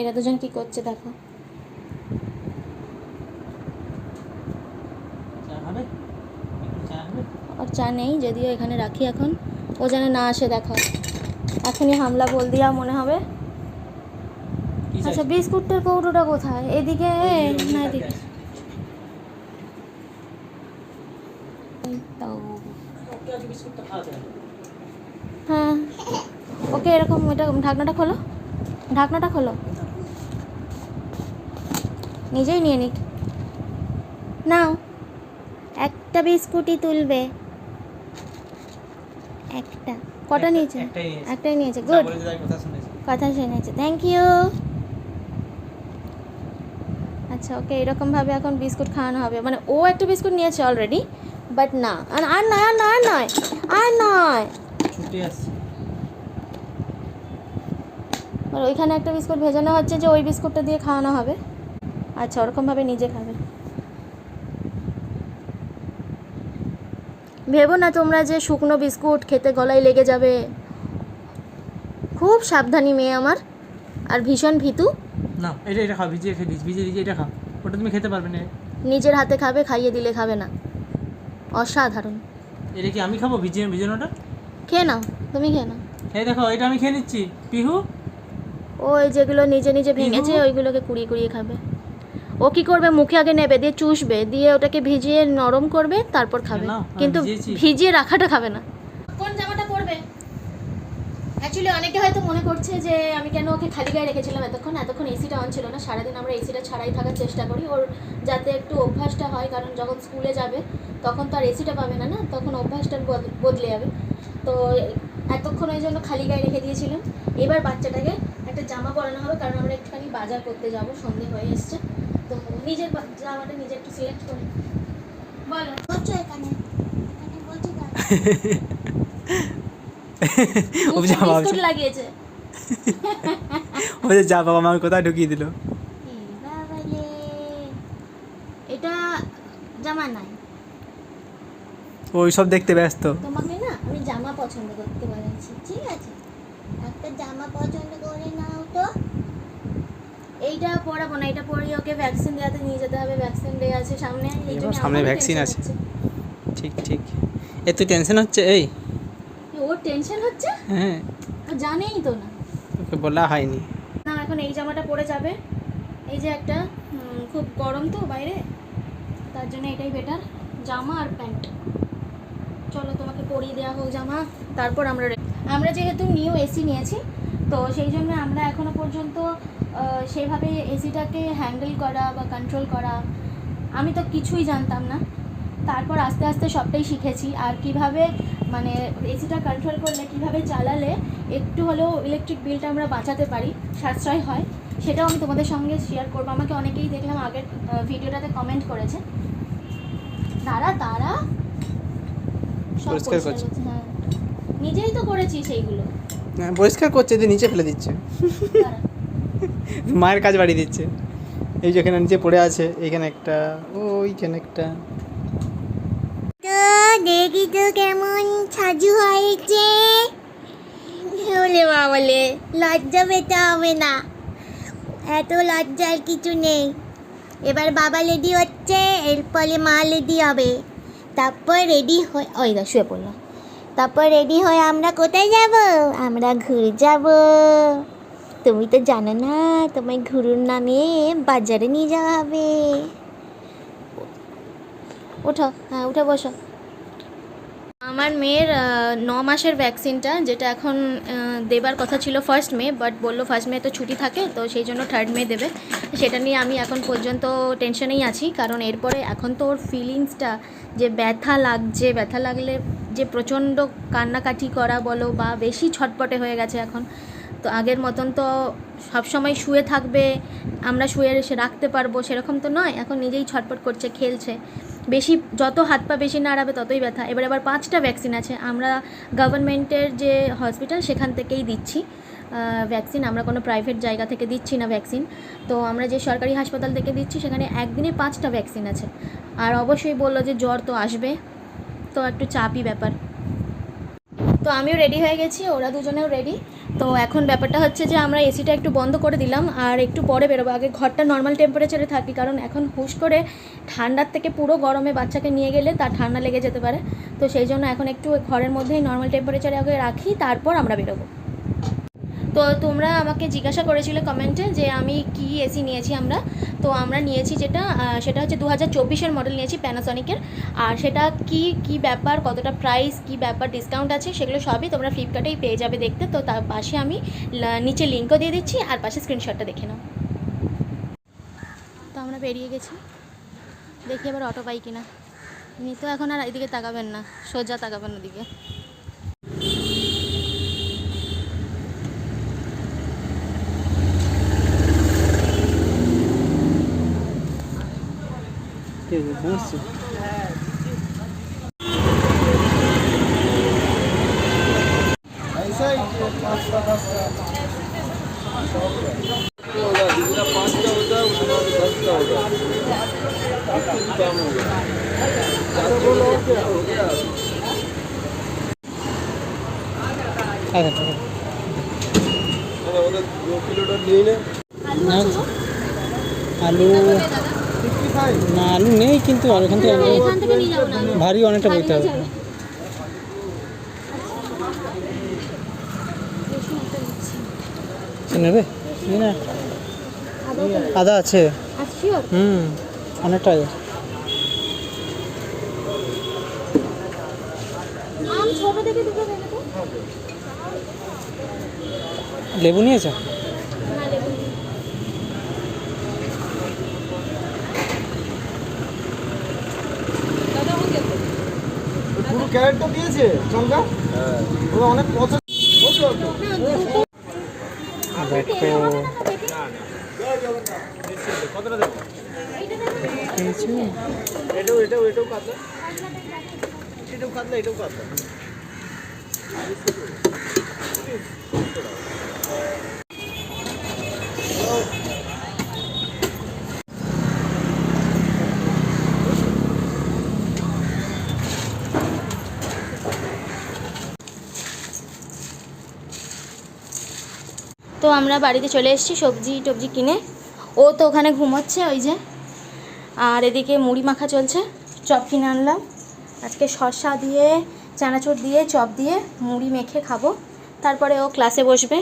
এরা দুজন কি করছে দেখো। চা আর চা নেই যদিও এখানে রাখি এখন। ও যেন না আসে দেখো। এখনই হামলা বল দিয়া মনে হবে। আচ্ছা? বিস্কুটের কৌটোটা কোথায়? এদিকে না এদিকে। হ্যাঁ। ওকে এরকম এটা ঢাকনাটা খোলো। ঢাকনাটা খোলো। নিজেই নিয়ে নিক। নাও একটা বিস্কুটই তুলবে। একটা কটা নিয়েছে? একটাই নিয়েছে। গুড। কথা শুনেছে। থ্যাংক ইউ আচ্ছা ওকে এরকমভাবে এখন বিস্কুট খাওয়ানো হবে। মানে ও একটা বিস্কুট নিয়েছে অলরেডি বাট না আর নয় আর নয় আর নয় আর নয়। ছুটি আসছে। ওইখানে একটা বিস্কুট ভেজানো হচ্ছে যে ওই বিস্কুটটা দিয়ে খাওয়ানো হবে। আচ্ছা ওরকমভাবে নিজে খাবে। ভেবো না তোমরা যে শুকনো বিস্কুট খেতে গলায় লেগে যাবে। খুব সাবধানী মেয়ে আমার। আর ভীষণ ভীতু। না এটা এটা খাও ভিজিয়ে খেয়ে দিস ভিজিয়ে ভিজিয়ে এটা খাও। ওটা তুমি খেতে পারবে না। নিজের হাতে খাবে খাইয়ে দিলে খাবে না। অসাধারণ। এটা কি আমি খাব ভিজিয়ে ভিজানোটা খেয়ে নাও তুমি খেয়ে নাও। এই দেখো এটা আমি খেয়ে নিচ্ছি। পিহু? ওই যেগুলো নিজে নিজে ভেঙেছে ওইগুলোকে কুড়িয়ে কুড়িয়ে খাবে। ও কি করবে? মুখে আগে নেবে দিয়ে চুষবে দিয়ে ওটাকে ভিজিয়ে নরম করবে তারপর খাবে। কিন্তু ভিজিয়ে রাখাটা খাবে না। কোন জামাটা পরবে? অ্যাকচুয়ালি অনেকে হয়তো মনে করছে যে আমি কেন ওকে খালি গায়ে রেখেছিলাম এতক্ষণ? এতক্ষণ এসিটা অন ছিল না। সারাদিন আমরা এসিটা ছাড়াই থাকার চেষ্টা করি। ওর যাতে একটু অভ্যাসটা হয় কারণ যখন স্কুলে যাবে তখন তো আর এসিটা পাবে না না? তখন অভ্যাসটা বদ- বদলে যাবে। তো এতক্ষণ ওই জন্য খালি গায়ে রেখে দিয়েছিলাম। এবার বাচ্চাটাকে একটা জামা পরানো হবে কারণ আমরা একটুখানি বাজার করতে যাব সন্ধে হয়ে এসছে। তো নিজের জামাটা নিজে একটু সিলেক্ট করে বলো বলছো এখানে? ও মুখে লাগিয়েছে। ও যে কোথায় ঢুকিয়ে দিল? এটা জামা নাই। ওই সব দেখতে ব্যস্ত। তোমাকে না আমি জামা পছন্দ করতে বলেছি। ঠিক আছে? একটা জামা পছন্দ করে নাও তো। এইটা পরাবো না এটা পরিয়ে ওকে ভ্যাকসিন দেওয়াতে নিয়ে যেতে হবে। ভ্যাকসিন ডে আছে সামনে সামনে tension আছে। ঠিক ঠিক। এত টেনশন হচ্ছে? এই। ওর টেনশন হচ্ছে? হ্যাঁ। জানেই তো না। ওকে বলা হয়নি। না এখন এই জামাটা পরে যাবে। এই যে একটা খুব গরম তো বাইরে। তার জন্য এটাই বেটার জামা আর প্যান্ট। চলো তোমাকে পরিয়ে দেওয়া হোক জামা। তারপর আমরা আমরা যেহেতু নিউ এসি নিয়েছি তো সেই জন্য আমরা এখনও পর্যন্ত সেভাবে এসিটাকে হ্যান্ডেল করা বা কন্ট্রোল করা আমি তো কিছুই জানতাম না। তারপর আস্তে আস্তে সবটাই শিখেছি। আর কীভাবে মানে এসিটা কন্ট্রোল করলে কীভাবে চালালে একটু হলেও ইলেকট্রিক বিলটা আমরা বাঁচাতে পারি সাশ্রয় হয় সেটাও আমি তোমাদের সঙ্গে শেয়ার করব। আমাকে অনেকেই দেখলাম আগের ভিডিওটাতে কমেন্ট করেছে। তারা তারা সব হ্যাঁ। নিজেই তো করেছি সেইগুলো। হ্যাঁ, পরিষ্কার করছে দিয়ে নিচে ফেলে দিচ্ছে। মায়ের কাজ বাড়িয়ে দিচ্ছে। এই যে এখানে নিচে পড়ে আছে এখানে একটা ওইখানে একটা। তো দেখি তো কেমন সাজু হয়েছে। বলে বলে লজ্জা পেতে হবে না। এত লজ্জার কিছু নেই। এবার বাবা লেডি হচ্ছে এরপরে মা লেডি হবে। তারপর রেডি হয়ে ওই দা শুয়ে পড়ল তারপর রেডি হয়ে আমরা কোথায় যাব? আমরা ঘুরে যাব। তুমি তো জানো না, তোমায় ঘুরুর নামে বাজারে নিয়ে যাওয়া হবে। ওঠো হ্যাঁ উঠে বসো। আমার মেয়ের ন মাসের ভ্যাকসিনটা যেটা এখন দেবার কথা ছিল ফার্স্ট মে বাট বলল ফার্স্ট মে তো ছুটি থাকে, তো সেই জন্য থার্ড মে দেবে। সেটা নিয়ে আমি এখন পর্যন্ত টেনশনেই আছি, কারণ এরপরে এখন তো ওর ফিলিংসটা যে ব্যথা লাগছে, ব্যথা লাগলে যে প্রচণ্ড কান্নাকাটি করা বলো বা বেশি ছটপটে হয়ে গেছে এখন, তো আগের মতন তো সবসময় শুয়ে থাকবে, আমরা শুয়ে এসে রাখতে পারব, সেরকম তো নয়, এখন নিজেই ছটপট করছে, খেলছে। বেশি, যত হাত পা বেশি নাড়াবে ততই ব্যথা। এবার আবার পাঁচটা ভ্যাকসিন আছে, আমরা গভর্নমেন্টের যে হসপিটাল সেখান থেকেই দিচ্ছি। ভ্যাকসিন আমরা কোনো প্রাইভেট জায়গা থেকে দিচ্ছি না ভ্যাকসিন তো আমরা যে সরকারি হাসপাতাল থেকে দিচ্ছি, সেখানে একদিনে পাঁচটা ভ্যাকসিন আছে। আর অবশ্যই বলল যে জ্বর তো আসবে। তো একটু চাপই ব্যাপার। তো আমিও রেডি হয়ে গেছি, ওরা দুজনেও রেডি তো এখন ব্যাপারটা হচ্ছে যে, আমরা এসিটা একটু বন্ধ করে দিলাম, আর একটু পরে বেরোবো। আগে ঘরটা নর্মাল টেম্পারেচারে থাকি, কারণ এখন হুশ করে ঠান্ডার থেকে পুরো গরমে বাচ্চাকে নিয়ে গেলে তার ঠান্ডা লেগে যেতে পারে। তো সেই জন্য এখন একটু ঘরের মধ্যেই নর্মাল টেম্পারেচারে আগে রাখি, তারপর আমরা বেরোবো। তো তোমরা আমাকে জিজ্ঞাসা করেছিলে কমেন্টে যে আমি কি এসি নিয়েছি আমরা। তো আমরা নিয়েছি যেটা সেটা হচ্ছে দু হাজার চব্বিশের মডেল নিয়েছি প্যানাসনিকের আর সেটা কি কি ব্যাপার, কতটা প্রাইস কি ব্যাপার ডিসকাউন্ট আছে, সেগুলো সবই তোমরা ফ্লিপকার্টেই পেয়ে যাবে দেখতে। তো তার পাশে আমি নিচে লিঙ্কও দিয়ে দিচ্ছি, আর পাশে স্ক্রিনশটটা দেখে নাও। তো আমরা বেরিয়ে গেছি। দেখি এবার অটো পাই কিনা। তো এখন আর এদিকে তাকাবেন না, সোজা তাকাবেন ওদিকে। ঠিক আছে বুঝছি আচ্ছা ঠিক আছে আলু আছে? আলু না আলু নেই কিন্তু আর এখান থেকে। ভারী অনেকটা বইতে হবে। নেবে? আদা আছে? হুম অনেকটা আছে। আম ছোট থেকে দুটো দেবে তো। লেবু নিয়েছো না লেবু নেই। পুরো ক্যারেটটা দিয়েছে চঙ্কা ওরা অনেক পছন্দ এটাও এটাও এটাও কাতলা। এটাও কাতলা এটাও কাতলা। তো আমরা বাড়িতে চলে এসেছি সবজি টবজি কিনে। ও তো ওখানে ঘুমোচ্ছে ওই যে। আর এদিকে মুড়ি মাখা চলছে, চপ কিনে আনলাম। আজকে শসা দিয়ে, চানাচুর দিয়ে, চপ দিয়ে মুড়ি মেখে খাব। তারপরে ও ক্লাসে বসবে।